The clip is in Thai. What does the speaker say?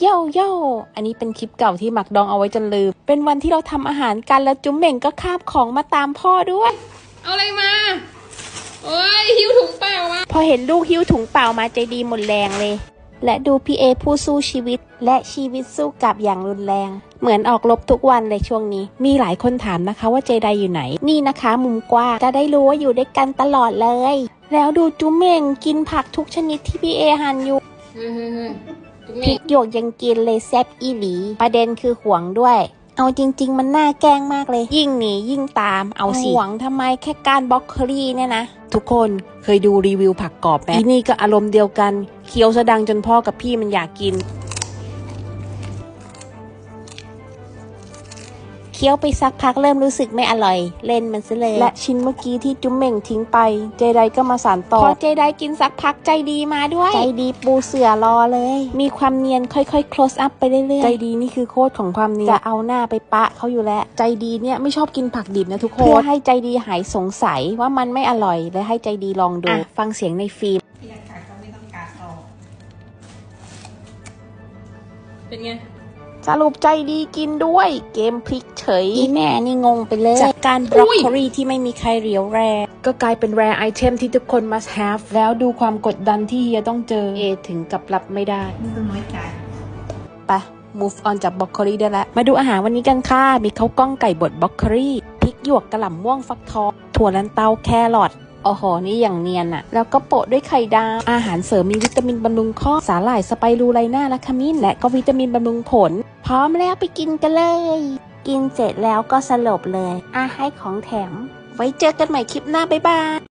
โย่โย่อันนี้เป็นคลิปเก่าที่หมักดองเอาไว้จนลืม เป็นวันที่เราทำอาหารกันแล้วจุ๊มเหม่งก็คาบของมาตามพ่อด้วย เอาอะไรมา โอ้ยหิวถุงเปล่ามาพอเห็นลูกหิ้วถุงเปล่ามาใจดีหมดแรงเลย และดูพี่เอผู้สู้ชีวิต และชีวิตสู้กลับอย่างรุนแรง เหมือนออกรบทุกวันเลยช่วงนี้ มีหลายคนถามนะคะว่าเจไดอยู่ไหน นี่นะคะมุมกว้างจะได้รู้ว่าอยู่ด้วยกันตลอดเลย แล้วดูจุ๊มเม่งกินผักทุกชนิดที่พี่เอหั่นอยู่ เฮ้ยเฮ้ยเฮ้ยจุ๊บพริเม่กหยวกยังกินเลยแซบอีหลี ประเด็นคือห่วงด้วย เอาจริง ๆ มันน่าแกล้งมากเลย ยิ่งหนียิ่งตามเอาสิหวังทำไมแค่การบล็อกเคอรี่เนี่ยนะ ทุกคนเคยดูรีวิวผักกรอบไหมอีนี่ก็อารมณ์เดียวกัน เคี้ยวสะดังจนพ่อกับพี่มันอยากกิน เคี้ยวไปสักพักเริ่มรู้สึกไม่อร่อย เล่นมันซะเลย และชิ้นเมื่อกี้ที่จุ๊มเหม่งทิ้งไป เจไดก็มาสานต่อ พอเจไดกินสักพักใจดีมาด้วย ใจดีปูเสือรอเลย มีความเนียนค่อยๆ close up ไปเรื่อยๆ ใจดีนี่คือโคตรของความเนียนจะเอาหน้าไปปะเขาอยู่แล้ว ใจดีเนี่ยไม่ชอบกินผักดิบนะทุกคน เพื่อให้ใจดีหายสงสัยว่ามันไม่อร่อยและให้ใจดีลองดู ฟังเสียงในฟิล์มที่ราคาก็ไม่ต้องการต่อเป็นไง สรุปใจดีกินด้วย เกมพลิกเฉยอีแม่นี่งงไปเลย จากการบรอกโคลีที่ไม่มีใครเหลียวแรก็กลายเป็นแรไอเทมที่ทุกคน must have แล้วดูความกดดันที่เฮียต้องเจอ เอถึงกับรับไม่ได้นี่ต้องน้อยใจไป move on จากบรอกโคลีได้แล้ว มาดูอาหารวันนี้กันค่ะ มีข้าวกล้องไก่บดบรอกโคลีพริกหยวกกระหล่ำม่วงฟักทองถั่วลันเตาแครอท โอ้โห นี่อย่างเนียนอะแล้วก็โปะด้วยไข่ดาว อาหารเสริมมีวิตามินบำรุงข้อ สาหร่ายสไปรูไลน่าและขมิ้น และก็วิตามินบำรุงผล พร้อมแล้วไปกินกันเลย กินเสร็จแล้วก็สลบเลยอะให้ของแถม ไว้เจอกันใหม่คลิปหน้า บ๊ายบาย